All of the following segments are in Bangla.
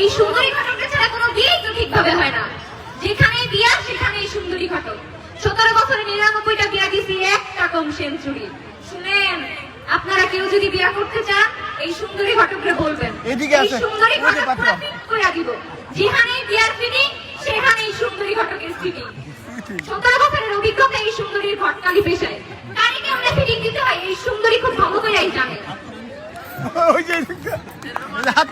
এই সুন্দরী ঘটককে ছাড়া কোনো বিয়েই তো ঠিকভাবে হয় না। যেখানে বিয়া সেখানে এই সুন্দরী ঘটক। সতেরো বছরে নিরানব্বইটা বিয়া দিছি একটা কম সেঞ্চুরি। শুনেন আপনারা কেউ যদি বিয়া করতে চান এই সুন্দরী ঘটকরে বলবেন। এদিকে আছে সুন্দরী ঘটক করে দিব। যেখানে বিয়ার ফিটিং এই সুন্দরী ঘটকের স্থিতি সতেরো বছরের অভিজ্ঞতা এই সুন্দরীর ঘটকালি পেশায়। কারে আমরা ফিটিং দিতে হয় এই সুন্দরী খুব ভালো করে করেই জানে। ওই যে হাত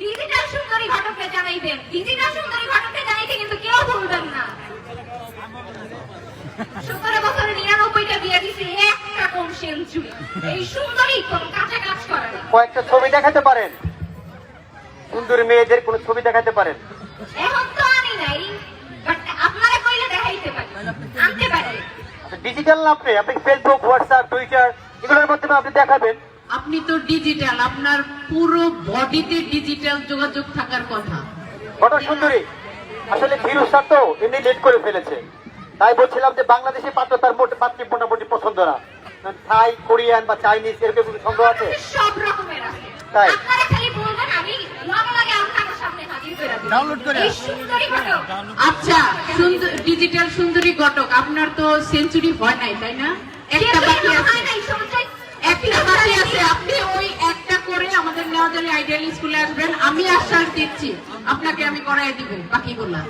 ডিজিটাল সুন্দরী ঘটককে জানাইবেন। ডিজিটাল সুন্দরী ঘটককে জানাইতে কিন্তু কেউ ভুলবেন না। সতেরো বছরে নিরানব্বইটা বিয়ে দিছে একটা কম সেঞ্চুরি এই সুন্দরী কোন কাঁচা কাজ করে কয়েকটা ছবি দেখাতে পারেন। সুন্দরী মেয়েদের কোনো ছবি দেখাতে পারেন। এখন তো আনি নাই বাট আপনারা কইলে দেখাইতে পারি আনতে পারি ডিজিটাল না আপনি? আপনি ফেসবুক হোয়াটসঅ্যাপ টুইটার এগুলোর মাধ্যমে আপনি দেখাবেন? আপনি তো ডিজিটাল আপনার পুরো বডিতে ডিজিটাল যোগাযোগ থাকার কথা। ঘটক সুন্দরী। আসলে ফিরোজ স্যার তো এমনি লেট করে ফেলেছে। তাই বলছিলাম যে বাংলাদেশি পাত্র তার মোট পাত্রী মোটামুটি পছন্দ না। থাই কোরিয়ান বা চাইনিজ এরকম কোনো সংগ্রহ আছে? সব রকমের আছে। তাই? আপনারা খালি বলবেন আমি লগে লগে আপনাদের করে আচ্ছা সুন্দর ডিজিটাল সুন্দরী ঘটক আপনার তো সেঞ্চুরি হয় নাই তাই না? একটা বাকি আছে। একটা বাকি আছে। আপনি ওই একটা করে আমাদের নেওয়াজালি আইডিয়াল স্কুলে আসবেন। আমি আশ্বাস দিচ্ছি আপনাকে আমি করাই দিব বাকিগুলা।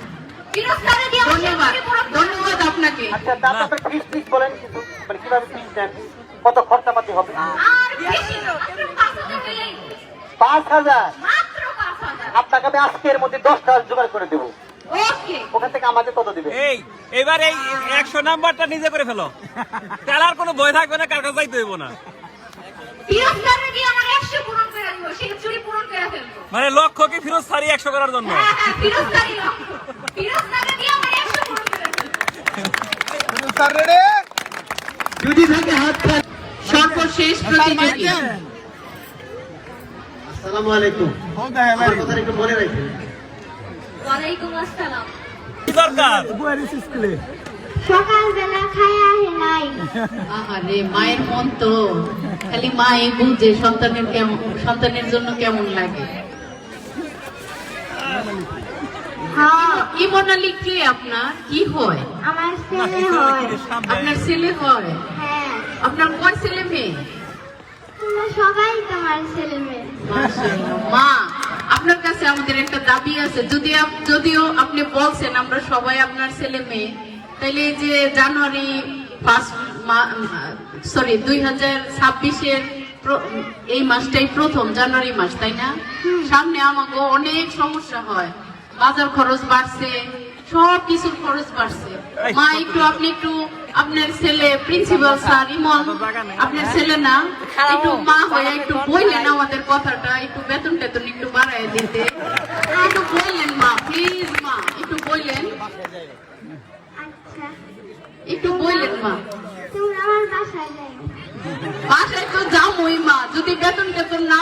ধন্যবাদ ধন্যবাদ আপনাকে। আচ্ছা তারপর ফিস ফিস বলেন কিন্তু মানে কীভাবে ফিস দেন? কত খরচাপাতি হবে? পাঁচ হাজার? আপনাকে আমি আজকের মধ্যে দশটা জোগাড় করে দেবো। ওখান থেকে আমাদের কত দিবে। এই এবার এই একশো নাম্বারটা নিজে করে ফেলো। তাহলে আর কোনো ভয় থাকবে না কার কাছে যাইতে হইব না। ফিরোজ খানের দিয়ে আমার একশো পূরণ করে দিব? সেঞ্চুরি পূরণ করে ফেলব। মানে লক্ষ্য কি ফিরোজ সারি একশো করার জন্য? হ্যাঁ হ্যাঁ যদি থাকে হাত সর্বশেষ প্রতিযোগী। আসসালামু আলাইকুম। আমার কথা একটু মনে রাখবেন। ওয়ালাইকুম আসসালাম। কি দরকার? স্কুলে। সকালবেলা খায়া হে আহারে মায়ের মন তো। খালি মাই বুঝে সন্তানের কেমন সন্তানের জন্য কেমন লাগে? হ্যাঁ। ইমন আলী কে আপনার? কি হয়? আমার ছেলে হয়। আপনার ছেলে হয়? হ্যাঁ। আপনার কয় ছেলে মেয়ে? তোমরা সবাই তোমার ছেলে মেয়ে। মা আপনার কাছে আমাদের একটা দাবি আছে। যদি যদিও আপনি বলছেন আমরা সবাই আপনার ছেলে মেয়ে তাইলে যে জানুয়ারি ফার্স্ট সরি দুই হাজার ছাব্বিশের এই মাসটাই প্রথম জানুয়ারি মাস তাই না? সামনে আমাকে অনেক সমস্যা হয়। বাজার খরচ বাড়ছে সব কিছুর খরচ বাড়ছে। মা একটু আপনি একটু আপনার ছেলে প্রিন্সিপাল স্যার ইমন আপনার ছেলে না একটু মা হয়ে একটু বললেন আমাদের কথাটা একটু বেতন টেতন একটু বাড়াই দিতে। হ্যাঁ, একটু বললেন মা প্লিজ মা একটু বললেন। একটু বললেন মা। বাসায় তো যাবোই মা যদি বেতন টেতন না